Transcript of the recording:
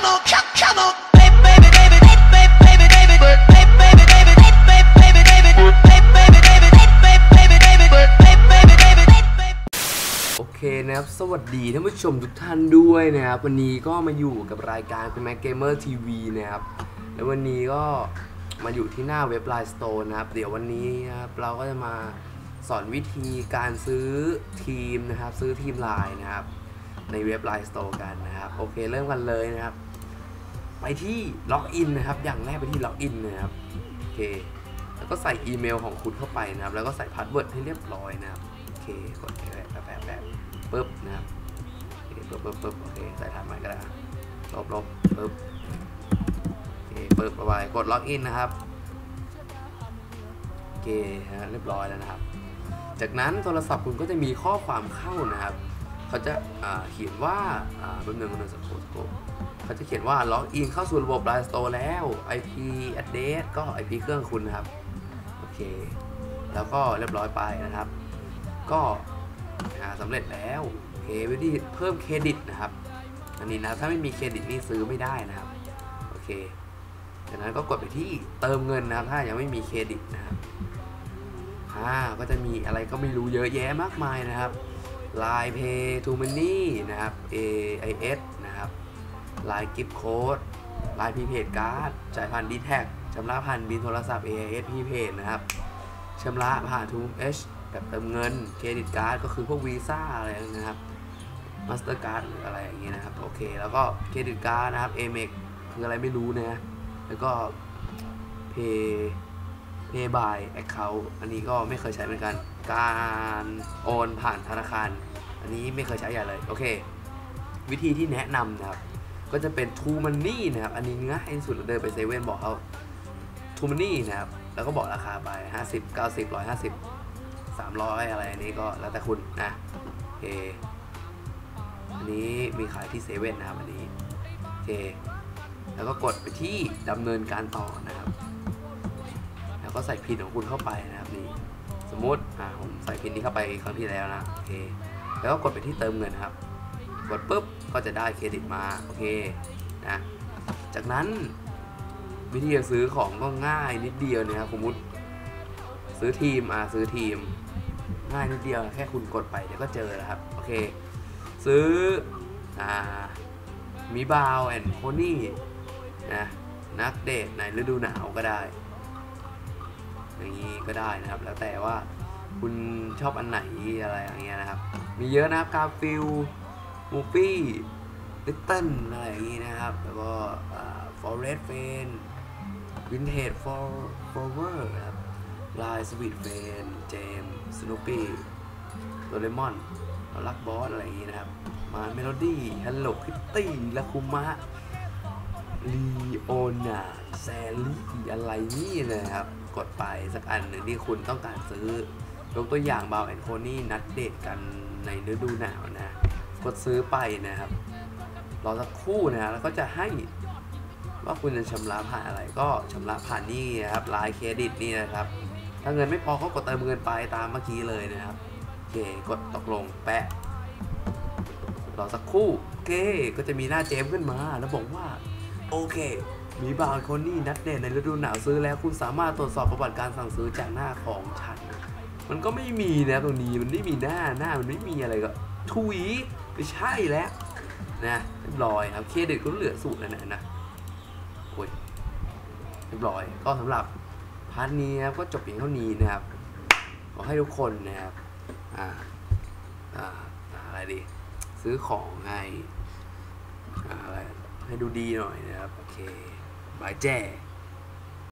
channel, ch- channel. Baby, baby, baby, baby, baby, baby, baby, baby, baby, baby, baby, baby, baby, baby, baby, baby, baby, baby, baby, baby. โอเคนะครับ สวัสดีท่านผู้ชมทุกท่านด้วยนะครับ วันนี้ก็มาอยู่กับรายการเป็นแม็กเกมเมอร์ทีวีนะครับ แล้ววันนี้ก็มาอยู่ที่หน้าเว็บไลน์สโตร์นะครับ เดี๋ยววันนี้นะครับเราก็จะมาสอนวิธีการซื้อทีมนะครับ ซื้อทีมไลน์นะครับ ในเว็บไลน์สโตร์กันนะครับ โอเค เริ่มกันเลยนะครับ ไปที่ล็อกอินนะครับ อย่างแรกไปที่ล็อกอินนะครับโอเคแล้วก็ใส่อีเมลของคุณเข้าไปนะครับ แล้วก็ใส่พาสเวิร์ดให้เรียบร้อยนะครับโอเคกดแปะแปะแปะปึ๊บนะครับโอเคปึ๊บปึ๊บปึ๊บโอเคใส่ทันใหม่ก็ได้ลบลบปึ๊บโอเคปึ๊บไปกดล็อกอินนะครับโอเคฮะเรียบร้อยแล้วนะครับ จากนั้นโทรศัพท์คุณก็จะมีข้อความเข้านะครับ เขาจะเขียนว่าแป๊บนึงแป๊บนึงสักครู่สักครู่เขาจะเขียนว่าล็อกอินเข้าสู่ระบบ Line Store แล้ว IP address ก็ IP เครื่องคุณนะครับ โอเค แล้วก็เรียบร้อยไปนะครับ ก็อ่าสำเร็จแล้วโอเควิธีเพิ่มเครดิตนะครับอันนี้นะถ้าไม่มีเครดิตนี่ซื้อไม่ได้นะครับ โอเคจากนั้นก็กดไปที่เติมเงินนะครับ ถ้ายังไม่มีเครดิตนะครับอ่าก็จะมีอะไรก็ไม่รู้เยอะแยะมากมายนะครับ Line Pay to Money นะครับ AIS นะครับ Line Gift Code Line Prepaid Card จ่ายผ่าน d t แทชำระผ่านบินโทรศัพท์ AIS Prepaid นะครับชำระผ่าน t o H แบบเติมเงินเครดิตการ์ดก็คือพวกวีซ่าอะไรนะครับ Mastercard หรืออะไรอย่างเงี้ยนะครับ โอเค แล้วก็เครดิตการ์ดนะครับ Amex คืออะไรไม่รู้นะแล้วก็ Pay Pay by Account อันนี้ก็ไม่เคยใช้เหมือนกัน การโอนผ่านธนาคาร อันนี้ไม่เคยใช้อย่เลย โอเค วิธีที่แนะนำนะครับ ก็จะเป็น t o Money นะครับ อันนี้ง่ายที่สุดเราเดินไปเซเว่นบอกเขา t o Money นะครับ แล้วก็บอกราคาไป 50 90 150 300 อะไรอันนี้ก็แล้วแต่คุณนะโอเคอันนี้มีขายที่เซเว่นนะครับอันนี้โอเคแล้วก็กดไปที่ดำเนินการต่อนะครับ แล้วก็ใส่พินของคุณเข้าไปนะครับนี่ สมมติอ่าผมใส่พินนี้เข้าไปครั้งที่แล้วนะโอเคแล้วก็กดไปที่เติมเงินนะครับ กดปุ๊บก็จะได้เครดิตมาโอเคนะจากนั้นวิธีซื้อของก็ง่ายนิดเดียวนะครับสมมติซื้อทีมอ่าซื้อทีม ง่ายนิดเดียวแค่คุณกดไปเดี๋ยวก็เจอแล้วครับโอเคซื้ออ่ามีบาวแอนโคนี่นะนักเดทในฤดูหนาวก็ได้ อย่างนี้ก็ได้นะครับ แล้วแต่ว่าคุณชอบอันไหนอะไรอย่างเงี้ยนะครับ มีเยอะนะครับกาฟิลมูฟี่ลิตเติ้ลอะไรอย่างงี้นะครับ แล้วก็ฟอร์เรสเฟนวินเทจฟอร์ฟอร์เวอร์นะครับลายสวีทเฟนเจมสโนปี้โดเรมอนลักบอสอะไรอย่างงี้นะครับ มาเมโลดี้ฮัลโหลคิตตี้ลาคุมะลีโอนาแซลลี่อะไรนี่นะครับ กดไปสักอันหนึ่งที่คุณต้องการซื้อยกตัวอย่างบาวแอนโคนี่นัดเดทกันในฤดูหนาวนะ กดซื้อไปนะครับรอสักคู่นะแล้วก็จะให้ว่าคุณจะชำระผ่านอะไรก็ชำระผ่านนี่นะครับไลน์เครดิตนี่นะครับ ถ้าเงินไม่พอก็กดเติมเงินไปตามเมื่อกี้เลยนะครับโอเคกดตกลงแปะรอสักคู่โอเคก็จะมีหน้าเจมขึ้นมาแล้วบอกว่า โอเค มีบางคนนี่นัดเดทในฤดูหนาวซื้อแล้วคุณสามารถตรวจสอบประวัติการสั่งซื้อจากหน้าของฉัน มันก็ไม่มีนะตรงนี้มันไม่มีหน้าหน้ามันไม่มีอะไรก็ทุยไม่ใช่แล้วนะเรียบร้อยครับเครดิตก็เหลือสูตรแล้วนะนะโอ้ยเรียบร้อยก็สำหรับพาร์ทนี้นะครับก็จบเพียงเท่านี้นะครับขอให้ทุกคนนะครับอ่าอ่าอะไรดีซื้อของให้อ่าอะไรให้ดูดีหน่อยนะครับ โอเค by day